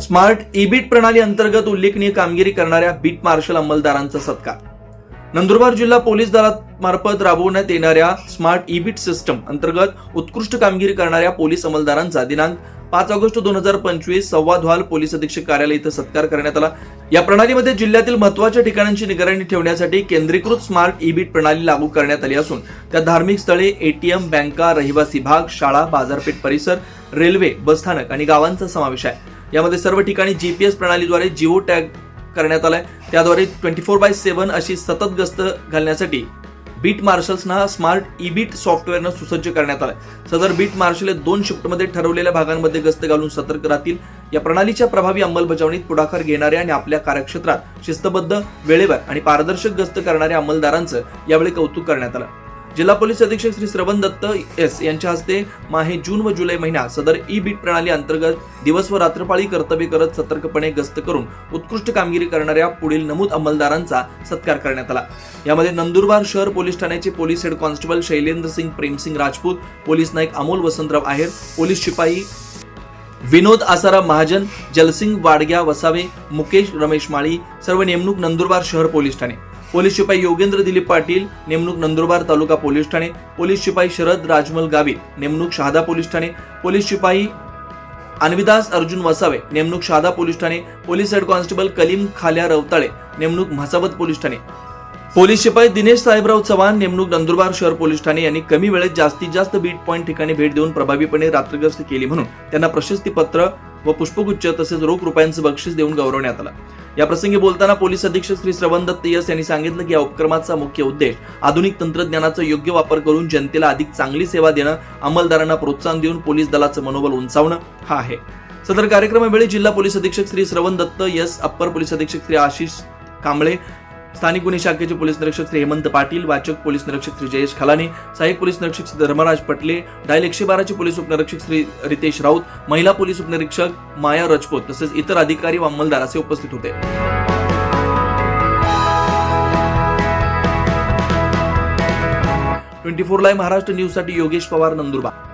Smart ईबीट प्रणाली अंतर्गत उल्लेखनीय कामगिरी करणाऱ्या बीट मार्शल अंमलदारांचा सत्कार. नंदुरबार जिल्हा पोलीस दलामार्फत राबवण्यात येणाऱ्या स्मार्ट ईबीट सिस्टम अंतर्गत उत्कृष्ट कामगिरी करणाऱ्या पोलीस अंमलदारांचा दिनांक पाच ऑगस्ट दोन हजार पंचवीस संवाद हॉल पोलीस अधीक्षक कार्यालय इथं सत्कार करण्यात आला. या प्रणालीमध्ये जिल्ह्यातील महत्त्वाच्या ठिकाणांची निगराणी ठेवण्यासाठी केंद्रीकृत स्मार्ट ईबीट प्रणाली लागू करण्यात आली असून त्या धार्मिक स्थळे एटीएम बँका रहिवासी भाग शाळा बाजारपेठ परिसर रेल्वे बसस्थानक आणि गावांचा समावेश आहे. यामध्ये सर्व ठिकाणी जी पी एस प्रणालीद्वारे जिओ टॅग करण्यात आलाय. त्याद्वारे ट्वेंटी फोर बाय सेव्हन अशी सतत गस्त घालण्यासाठी बीट मार्शल्सना स्मार्ट ई बीट सॉफ्टवेअरनं सुसज्ज करण्यात आलंय. सदर बीट मार्शल हे दोन शिफ्टमध्ये ठरवलेल्या भागांमध्ये गस्त घालून सतर्क राहतील. या प्रणालीच्या प्रभावी अंमलबजावणीत पुढाकार घेणाऱ्या आणि आपल्या कार्यक्षेत्रात शिस्तबद्ध वेळेवर आणि पारदर्शक गस्त करणाऱ्या अंमलदारांचं यावेळी कौतुक करण्यात आलं. जिल्हा पोलीस अधीक्षक श्री श्रवण दत्त एस यांच्या हस्ते माहे जून व जुलै महिन्यात सदर ई बीट प्रणाली अंतर्गत दिवस व रात्रपाळी कर्तव्य करत सतर्कपणे गस्त करून उत्कृष्ट कामगिरी करणाऱ्या पुढील नमूद अंमलदारांचा सत्कार करण्यात आला. यामध्ये नंदुरबार शहर पोलीस ठाण्याचे police head constable Shailendra Singh Premsingh Rajput police Naik Amol Vasantrao Aher police शिपाई विनोद आसाराम महाजन जलसिंग वाडग्या वसावे मुकेश रमेश माळी सर्व नेमणूक नंदुरबार शहर पोलीस ठाणे. पोलीस शिपाई योगेंद्र दिलीप पाटील नेमणूक नंदुरबार तालुका पोलीस ठाणे पोलीस शिपाई शरद राजमल गावित नेमणूक शहादा पोलीस ठाणे पोलीस शिपाई अन्विदास अर्जुन वसावे नेमणूक Shahada police Thane police head constable Kalim Khalya Ravtale नेमणूक म्हसावत पोलीस ठाणे. पोलीस शिपाई दिनेश साहेबराव चव्हाण नेमणूक नंदुरबार शहर पोलीस ठाणे यांनी कमी वेळेत जास्तीत जास्त बीट पॉईंट ठिकाणी भेट देऊन प्रभावीपणे रात्रग्रस्त केली म्हणून त्यांना प्रशस्तीपत्र व पुष्पगुच्छ तसेच रोख रुपयांचं बक्षीस देऊन गौरवण्यात आलं. या प्रसंगी बोलताना पोलीस अधीक्षक श्री श्रवण दत्त यस यांनी सांगितलं की या उपक्रमाचा मुख्य उद्देश आधुनिक तंत्रज्ञानाचा योग्य वापर करून जनतेला अधिक चांगली सेवा देणं अंमलदारांना प्रोत्साहन देऊन पोलीस दलाचं मनोबल उंचावणं हा आहे. सदर कार्यक्रमावेळी जिल्हा पोलीस अधीक्षक श्री श्रवण दत्त यस अप्पर पोलीस अधीक्षक श्री आशिष कांबळे स्थानिक गुन्हे शाखेचे पोलीस निरीक्षक श्री हेमंत पाटील वाचक पोलीस निरीक्षक श्री जयेश खलाने सहाय्यक पोलीस निरीक्षक श्री धर्मराज पटले डायल एकशे बाराचे पोलीस उपनिरीक्षक श्री रितेश राऊत महिला पोलीस उपनिरीक्षक माया रजपूत तसेच इतर अधिकारी व अंमलदार असे उपस्थित होते. ट्वेंटी फोर लाईव्ह महाराष्ट्र न्यूजसाठी योगेश पवार नंदुरबार.